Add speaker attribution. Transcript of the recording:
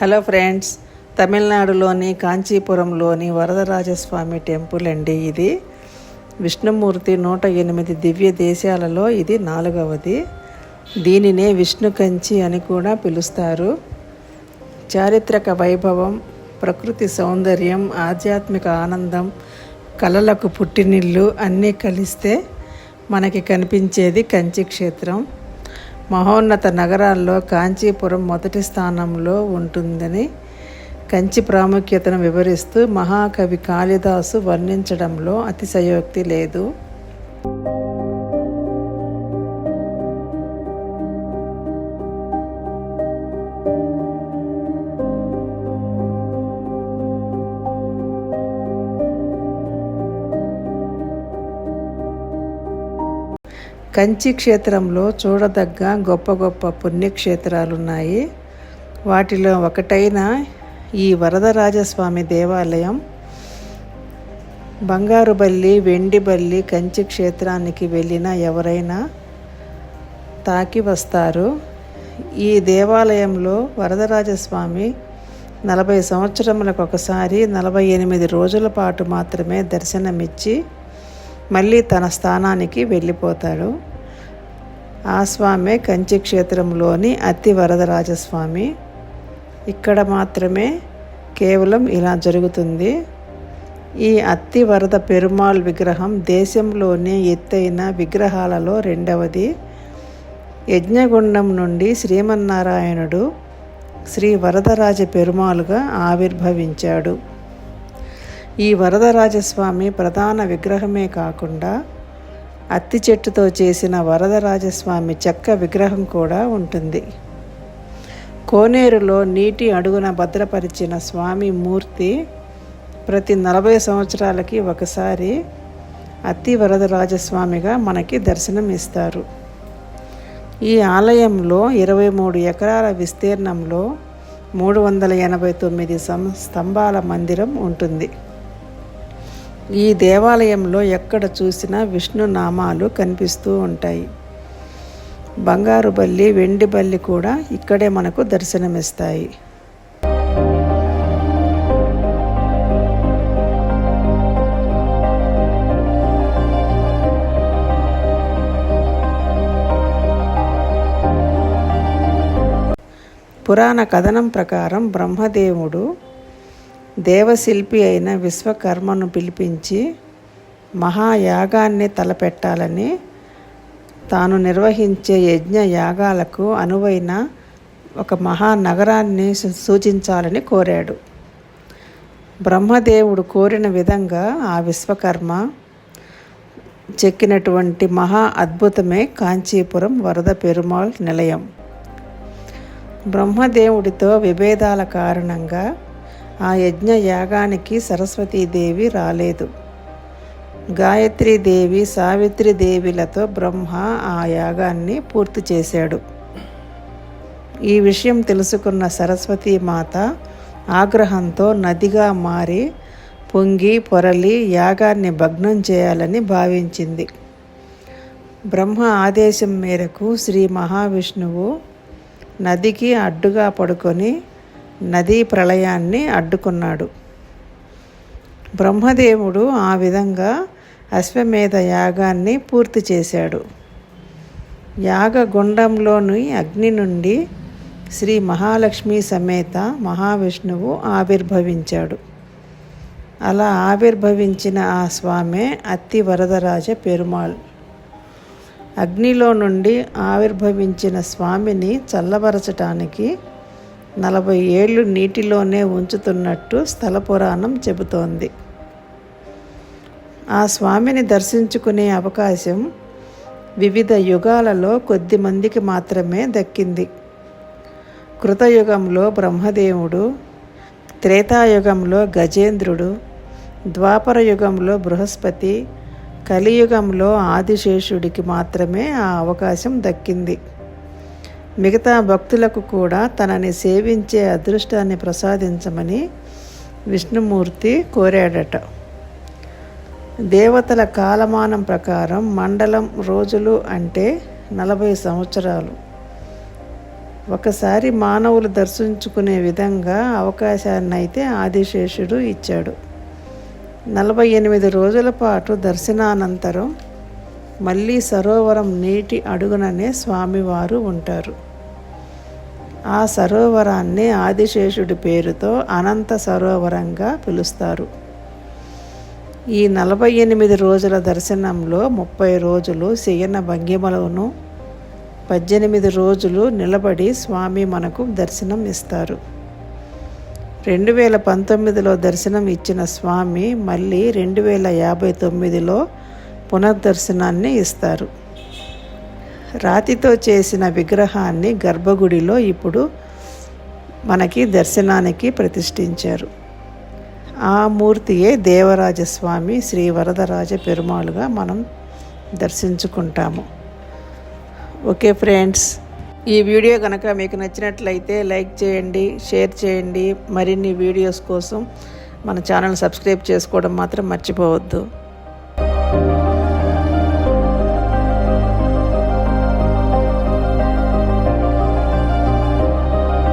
Speaker 1: Hello friends తమిళనాడులోని కాంచీపురంలోని Varadaraja Swamy temple అండి ఇది. విష్ణుమూర్తి నూట ఎనిమిది దివ్య దేశాలలో ఇది నాలుగవది. దీనినే విష్ణు కంచి అని కూడా పిలుస్తారు. చారిత్రక వైభవం ప్రకృతి సౌందర్యం ఆధ్యాత్మిక ఆనందం కళలకు పుట్టినిల్లు అన్నీ కలిస్తే మనకి కనిపించేది కంచి క్షేత్రం. మహోన్నత నగరాల్లో కాంచీపురం మొదటి స్థానంలో ఉంటుందని కంచి ప్రాముఖ్యతను వివరిస్తూ మహాకవి కాళిదాసు వర్ణించడంలో అతిశయోక్తి లేదు. కంచి క్షేత్రంలో చూడదగ్గ గొప్ప గొప్ప పుణ్యక్షేత్రాలున్నాయి. వాటిలో ఒకటైన ఈ వరదరాజస్వామి దేవాలయం. బంగారుబల్లి వెండిబల్లి కంచి క్షేత్రానికి వెళ్ళిన ఎవరైనా తాకి వస్తారు. ఈ దేవాలయంలో వరదరాజస్వామి నలభై సంవత్సరములకు ఒకసారి నలభై ఎనిమిది రోజుల పాటు మాత్రమే దర్శనమిచ్చి మళ్ళీ తన స్థానానికి వెళ్ళిపోతాడు. ఆ స్వామే కంచి క్షేత్రంలోని అతి వరదరాజస్వామి ఇక్కడ మాత్రమే కేవలం ఇలా జరుగుతుంది. ఈ అత్తి వరద పెరుమాళ్ విగ్రహం దేశంలోనే ఎత్తైన విగ్రహాలలో రెండవది. యజ్ఞగుండం నుండి శ్రీమన్నారాయణుడు శ్రీ వరదరాజ పెరుమాళ్గా ఆవిర్భవించాడు. ఈ వరదరాజస్వామి ప్రధాన విగ్రహమే కాకుండా అత్తి చెట్టుతో చేసిన వరదరాజస్వామి చెక్క విగ్రహం కూడా ఉంటుంది. కోనేరులో నీటి అడుగున భద్రపరిచిన స్వామి మూర్తి ప్రతి నలభై సంవత్సరాలకి ఒకసారి అత్తి వరదరాజస్వామిగా మనకి దర్శనం ఇస్తారు. ఈ ఆలయంలో ఇరవై మూడు ఎకరాల విస్తీర్ణంలో మూడు వందల ఎనభై తొమ్మిది సం స్తంభాల మందిరం ఉంటుంది. ఈ దేవాలయంలో ఎక్కడ చూసినా విష్ణు నామాలు కనిపిస్తూ ఉంటాయి. బంగారు బల్లి వెండి బల్లి కూడా ఇక్కడే మనకు దర్శనమిస్తాయి. పురాణ కథనం ప్రకారం బ్రహ్మదేవుడు దేవశిల్పి అయిన విశ్వకర్మను పిలిపించి మహాయాగాన్ని తలపెట్టాలని తాను నిర్వహించే యజ్ఞ యాగాలకు అనువైన ఒక మహానగరాన్ని సూచించాలని కోరాడు. బ్రహ్మదేవుడు కోరిన విధంగా ఆ విశ్వకర్మ చెక్కినటువంటి మహా అద్భుతమే కాంచీపురం వరద పెరుమాళ్ నిలయం. బ్రహ్మదేవుడితో విభేదాల కారణంగా ఆ యజ్ఞ యాగానికి సరస్వతీదేవి రాలేదు. గాయత్రీదేవి సావిత్రిదేవిలతో బ్రహ్మ ఆ యాగాన్ని పూర్తి చేశాడు. ఈ విషయం తెలుసుకున్న సరస్వతీమాత ఆగ్రహంతో నదిగా మారి పొంగి పొరలి యాగాన్ని భగ్నం చేయాలని భావించింది. బ్రహ్మ ఆదేశం మేరకు శ్రీ మహావిష్ణువు నదికి అడ్డుగా పడుకొని నదీ ప్రళయాన్ని అడ్డుకున్నాడు. బ్రహ్మదేవుడు ఆ విధంగా అశ్వమేధ యాగాన్ని పూర్తి చేశాడు. యాగగుండంలోని అగ్ని నుండి శ్రీ మహాలక్ష్మి సమేత మహావిష్ణువు ఆవిర్భవించాడు. అలా ఆవిర్భవించిన ఆ స్వామే అత్తి వరదరాజ పెరుమాళ్. అగ్నిలో నుండి ఆవిర్భవించిన స్వామిని చల్లబరచటానికి నలభై ఏళ్ళు నీటిలోనే ఉంచుతున్నట్టు స్థల పురాణం చెబుతోంది. ఆ స్వామిని దర్శించుకునే అవకాశం వివిధ యుగాలలో కొద్ది మందికి మాత్రమే దక్కింది. కృతయుగంలో బ్రహ్మదేవుడు త్రేతాయుగంలో గజేంద్రుడు ద్వాపర యుగంలో బృహస్పతి కలియుగంలో ఆదిశేషుడికి మాత్రమే ఆ అవకాశం దక్కింది. మిగతా భక్తులకు కూడా తనని సేవించే అదృష్టాన్ని ప్రసాదించమని విష్ణుమూర్తి కోరాడట. దేవతల కాలమానం ప్రకారం మండలం రోజులు అంటే నలభై సంవత్సరాలు. ఒకసారి మానవులు దర్శించుకునే విధంగా అవకాశాన్ని అయితే ఆదిశేషుడు ఇచ్చాడు. నలభై ఎనిమిది రోజుల పాటు దర్శనానంతరం మళ్ళీ సరోవరం నీటి అడుగుననే స్వామివారు ఉంటారు. ఆ సరోవరాన్ని ఆదిశేషుడి పేరుతో అనంత సరోవరంగా పిలుస్తారు. ఈ నలభై ఎనిమిది రోజుల దర్శనంలో ముప్పై రోజులు శయన భంగిమలను పద్దెనిమిది రోజులు నిలబడి స్వామి మనకు దర్శనం ఇస్తారు. రెండు వేల పంతొమ్మిదిలో దర్శనం ఇచ్చిన స్వామి మళ్ళీ రెండు వేల యాభై తొమ్మిదిలో పునర్దర్శనాన్ని ఇస్తారు. రాతితో చేసిన విగ్రహాన్ని గర్భగుడిలో ఇప్పుడు మనకి దర్శనానికి ప్రతిష్ఠించారు. ఆ మూర్తియే దేవరాజస్వామి శ్రీ వరదరాజ పెరుమాళుగా మనం దర్శించుకుంటాము. ఓకే ఫ్రెండ్స్ ఈ వీడియో కనుక మీకు నచ్చినట్లయితే లైక్ చేయండి షేర్ చేయండి. మరిన్ని వీడియోస్ కోసం మన ఛానల్ సబ్స్క్రైబ్ చేసుకోవడం మాత్రం మర్చిపోవద్దు.